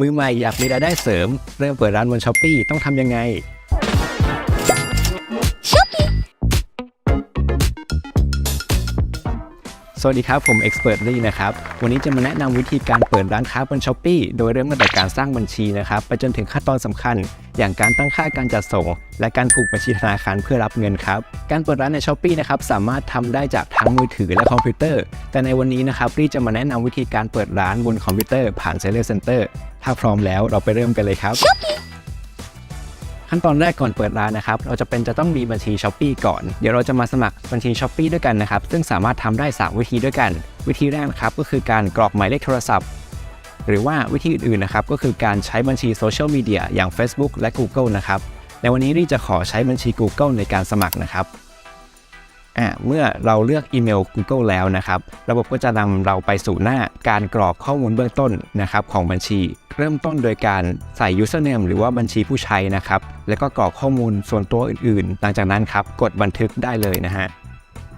มือใหม่อยากมีรายได้เสริม เริ่มเปิดร้านบนช้อปปีต้องทำยังไง สวัสดีครับ ผม Expert ลี่นะครับ วันนี้จะมาแนะนำวิธีการเปิดร้านค้าบนช้อปปีโดยเริ่มตั้งแต่การสร้างบัญชีนะครับ ไปจนถึงขั้นตอนสำคัญ อย่างการตั้งค่าการจัดส่ง และการผูกบัญชีธนาคารเพื่อรับเงินครับ การเปิดร้านในช้อปปีนะครับสามารถทำได้จากทั้งมือถือและคอมพิวเตอร์ แต่ในวันนี้นะครับลี่จะมาแนะนำวิธีการเปิดร้านบนคอมพิวเตอร์ผ่าน Seller Center ถ้าพร้อมแล้วเราไปเริ่มกันเลยครับ ขั้นตอนแรกก่อนเปิดร้านนะครับ เราจะเป็นจะต้องมีบัญชี s h อ p e e ก่อน เดี๋ยวเราจะมาสมัครบัญชี s h อ p e e ด้วยกันนะครับ ซึ่งสามารถทำได้ 3 วิธีด้วยกัน วิธีแรกนะครับก็คือการกรอกหมายเลขโทรศัพท์ หรือว่าวิธีอื่นๆนะครับก็คือการใช้บัญชีโซเชียลมีเดียอย่าง Facebook และ Google นะครับในวันนี้รี่จะขอใช้บัญชี Google ในการสมัครนะครับ อ่าเมื่อเราเลือกอีเมล Google แล้วนะครับ ระบบก็จะนำเราไปสู่หน้าการกรอกข้อมูลเบื้องต้นนะครับของบัญชี เริ่มต้นโดยการใส่ username หรือว่าบัญชีผู้ใช้นะครับ แล้วก็กรอกข้อมูลส่วนตัวอื่นๆ หลังจากนั้นครับกดบันทึกได้เลยนะฮะ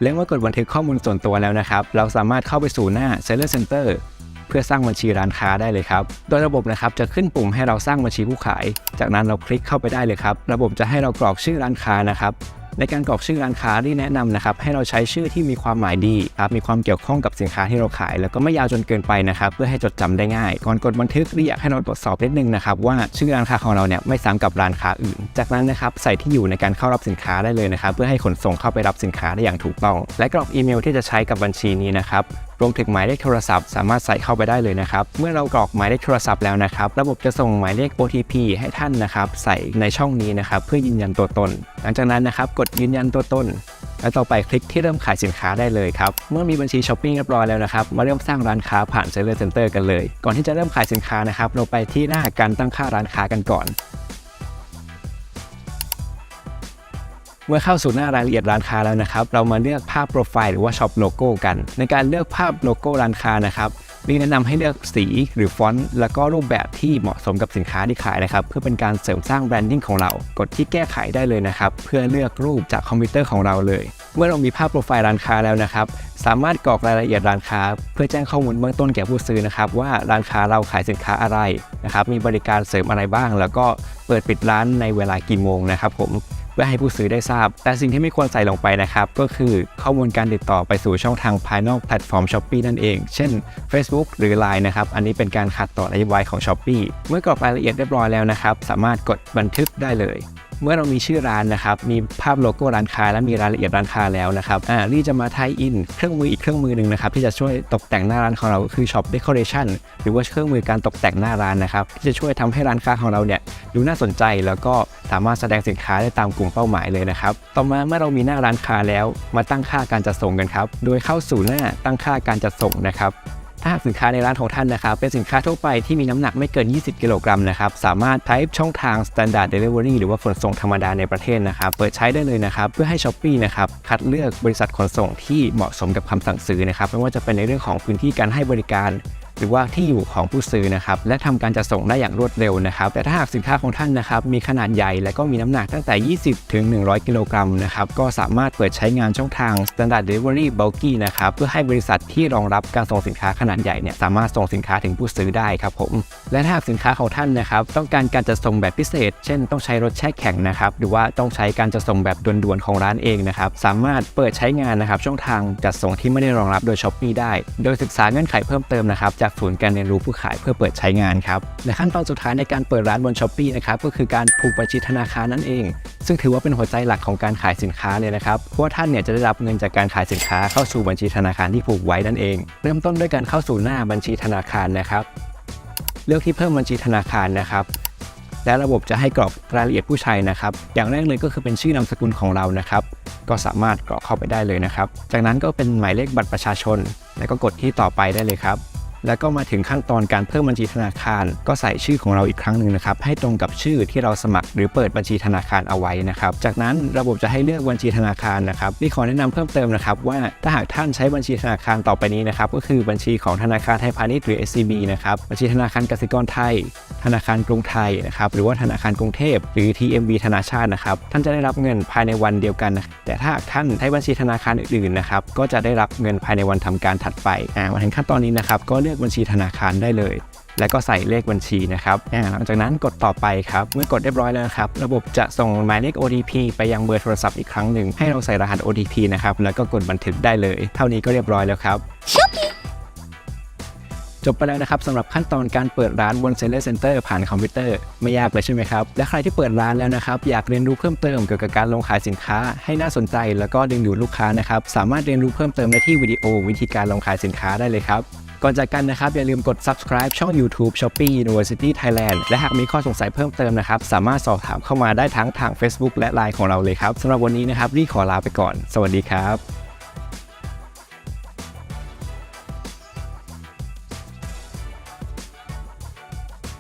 และเมื่อกดบันทึกข้อมูลส่วนตัวแล้วนะครับ เราสามารถเข้าไปสู่หน้า Seller Center เพื่อสร้างบัญชีร้านค้าได้เลยครับ โดยระบบนะครับจะขึ้นปุ่มให้เราสร้างบัญชีผู้ขาย จากนั้นเราคลิกเข้าไปได้เลยครับ ระบบจะให้เรากรอกชื่อร้านค้านะครับ ในการกรอกชื่อร้านค้าที่แนะนำนะครับให้เราใช้ชื่อที่มีความหมายดีครับมีความเกี่ยวข้องกับสินค้าที่เราขาย แล้วก็ไม่ยาวจนเกินไปนะครับเพื่อให้จดจำได้ง่าย ก่อนกดบันทึกรีอยกให้เราตรวจสอบนิดนึงนะครับว่าชื่อร้านค้าของเราเนี่ยไม่ซ้ำกับร้านค้าอื่น จากนั้นนะครับใส่ที่อยู่ในการเข้ารับสินค้าได้เลยนะครับเพื่อให้ขนส่งเข้าไปรับสินค้าได้อย่างถูกต้อง และกรอกอีเมลที่จะใช้กับบัญชีนี้นะครับ รวมถึงหมายเลขโทรศัพท์สามารถใส่เข้าไปได้เลยนะครับ เมื่อเรากรอกหมายเลขโทรศัพท์แล้วนะครับ ระบบจะส่งหมายเลข OTP ให้ท่านนะครับ ใส่ในช่องนี้นะครับ เพื่อยืนยันตัวตน หลังจากนั้นนะครับ กดยืนยันตัวตนและต่อไปคลิกที่เริ่มขายสินค้าได้เลยครับ เมื่อมีบัญชีช้อปปิ้งเรียบร้อยแล้วนะครับ มาเริ่มสร้างร้านค้าผ่าน Seller Center กันเลย ก่อนที่จะเริ่มขายสินค้านะครับ เราไปที่หน้าการตั้งค่าร้านค้ากันก่อน เมื่อเข้าสู่หน้ารายละเอียดร้านค้าแล้วนะครับ เรามาเลือกภาพโปรไฟล์หรือว่าช็อปโลโก้กัน ในการเลือกภาพโลโก้ร้านค้านะครับนี่แนะนำให้เลือกสีหรือฟอนต์แล้วก็รูปแบบที่เหมาะสมกับสินค้าที่ขายนะครับ เพื่อเป็นการเสริมสร้างแบรนดิ้งของเรา กดที่แก้ไขได้เลยนะครับ เพื่อเลือกรูปจากคอมพิวเตอร์ของเราเลย เมื่อเรามีภาพโปรไฟล์ร้านค้าแล้วนะครับ สามารถกรอกรายละเอียดร้านค้า เพื่อแจ้งข้อมูลเบื้องต้นแก่ผู้ซื้อนะครับ ว่าร้านค้าเราขายสินค้าอะไรนะครับมีบริการเสริมอะไรบ้าง แล้วก็เปิดปิดร้านในเวลากี่โมงนะครับผม เพื่อให้ผู้ซื้อได้ทราบ แต่สิ่งที่ไม่ควรใส่ลงไปนะครับ ก็คือข้อมูลการติดต่อไปสู่ช่องทางภายนอกแพลตฟอร์ม s h อ p e e นั่นเอง เช่น Facebook หรือ Line นะครับ อันนี้เป็นการขัดต่อนโยบายของ s h อ p e e เมื่อกรอกรายละเอียดเรียบร้อยแล้วนะครับ สามารถกดบันทึกได้เลย เมื่อเรามีชื่อร้านนะครับ มีภาพโลโก้ร้านค้าและมีรายละเอียดร้านค้าแล้วนะครับอ่ารี่จะมาไทยอินเครื่องมืออีกเครื่องมือหนึ่งนะครับที่จะช่วยตกแต่งหน้าร้านของเราคือ Shop Decoration หรือว่าเครื่องมือการตกแต่งหน้าร้านนะครับที่จะช่วยทำให้ร้านค้าของเราเนี่ยดูน่าสนใจแล้วก็สามารถแสดงสินค้าได้ตามกลุ่มเป้าหมายเลยนะครับ ต่อมาเมื่อเรามีหน้าร้านค้าแล้ว มาตั้งค่าการจัดส่งกันครับ โดยเข้าสู่หน้าตั้งค่าการจัดส่งนะครับ ถ้าสินค้าในร้านของท่านนะครับ เป็นสินค้าทั่วไปที่มีน้ำหนักไม่เกิน 20 กิโลกรัมนะครับ สามารถใช้ช่องทาง Standard Delivery หรือว่าขนส่งธรรมดาในประเทศนะครับ เปิดใช้ได้เลยนะครับ เพื่อให้ s h อ p e e นะครับ คัดเลือกบริษัทขนส่งที่เหมาะสมกับคำสั่งซื้อนะครับ ไม่ว่าจะเป็นในเรื่องของพื้นที่การให้บริการ หรือว่าที่อยู่ของผู้ซื้อนะครับและทำการจัดส่งได้อย่างรวดเร็วนะครับแต่ถ้าหากสินค้าของท่านนะครับมีขนาดใหญ่และก็มีน้ำหนักตั้งแต่ 20 ถึง 100 กิโลกรัมนะครับก็สามารถเปิดใช้งานช่องทาง Standard Delivery Bulky นะครับเพื่อให้บริษัทที่รองรับการส่งสินค้าขนาดใหญ่เนี่ยสามารถส่งสินค้าถึงผู้ซื้อได้ครับผมและถ้าหากสินค้าของท่านนะครับต้องการการจัดส่งแบบพิเศษ เช่น ต้องใช้รถแช่แข็งนะครับหรือว่าต้องใช้การจัดส่งแบบด่วนๆของร้านเองนะครับสามารถเปิดใช้งานนะครับช่องทางจัดส่งที่ไม่ได้รองรับโดย s h อ p e e ได้ โดยศึกษาเงื่อนไขเพิ่มเติมนะครับจากศูนย์การเรียนรู้ผู้ขายเพื่อเปิดใช้งานครับ และขั้นตอนสุดท้ายในการเปิดร้านบน s h อ p e e นะครับก็คือการผูกบัญชีธนาคารนั่นเอง ซึ่งถือว่าเป็นหัวใจหลักของการขายสินค้าเลยนะครับ เพราะว่าท่านเนี่ยจะได้รับเงินจากการขายสินค้าเข้าสู่บัญชีธนาคารที่ผูกไว้นั่นเอง เริ่มต้นด้วยการเข้าสู่หน้าบัญชีธนาคารนะครับ เลือกที่เพิ่มบัญชีธนาคารนะครับและระบบจะให้กรอกรายละเอียดผู้ใช้นะครับ อย่างแรกเลยก็คือเป็นชื่อนามสกุลของเรานะครับ ก็สามารถกรอกเข้าไปได้เลยนะครับ จากนั้นก็เป็นหมายเลขบัตรประชาชน แล้วก็กดที่ต่อไปได้เลยครับ แล้วก็มาถึงขั้นตอนการเพิ่มบัญชีธนาคาร ก็ใส่ชื่อของเราอีกครั้งหนึ่งนะครับ ให้ตรงกับชื่อที่เราสมัครหรือเปิดบัญชีธนาคารเอาไว้นะครับ จากนั้นระบบจะให้เลือกบัญชีธนาคารนะครับนี่ขอแนะนำเพิ่มเติมนะครับว่าถ้าหากท่านใช้บัญชีธนาคารต่อไปนี้นะครับก็คือบัญชีของธนาคารไทยพาณิชย์หรือ SCB นะครับบัญชีธนาคารกสิกรไทย ธนาคารกรุงไทยนะครับหรือว่าธนาคารกรุงเทพหรือ TMB ธนาชาตินะครับท่านจะได้รับเงินภายในวันเดียวกันนะแต่ถ้าหากท่านใช้บัญชีธนาคารอื่นๆนะครับก็จะได้รับเงินภายในวันทำการถัดไปอ่ามาถึงขั้นตอนนี้นะครับก็เลือกบัญชีธนาคารได้เลย แล้วก็ใส่เลขบัญชีนะครับอ่าหลังจากนั้นกดต่อไปครับ เมื่อกดเรียบร้อยแล้วนะครับ ระบบจะส่งหมายเลข OTP ไปยังเบอร์โทรศัพท์อีกครั้งหนึ่งให้เราใส่รหัส OTP นะครับ แล้วก็กดบันทึกได้เลย เท่านี้ก็เรียบร้อยแล้วครับจบไปแล้วนะครับสำหรับขั้นตอนการเปิดร้านบน Seller Center ผ่านคอมพิวเตอร์ไม่ยากเลยใช่ไหมครับ และใครที่เปิดร้านแล้วนะครับ อยากเรียนรู้เพิ่มเติมเกี่ยวกับการลงขายสินค้าให้น่าสนใจ แล้วก็ดึงดูดลูกค้านะครับ สามารถเรียนรู้เพิ่มเติมได้ที่วิดีโอวิธีการลงขายสินค้าได้เลยครับ ก่อนจากกันนะครับ อย่าลืมกด subscribe ช่อง YouTube Shopee University Thailand และหากมีข้อสงสัยเพิ่มเติมนะครับ สามารถสอบถามเข้ามาได้ทั้งทาง Facebook และ Line ของเราเลยครับสำหรับวันนี้นะครับรีขอลาไปก่อน สวัสดีครับ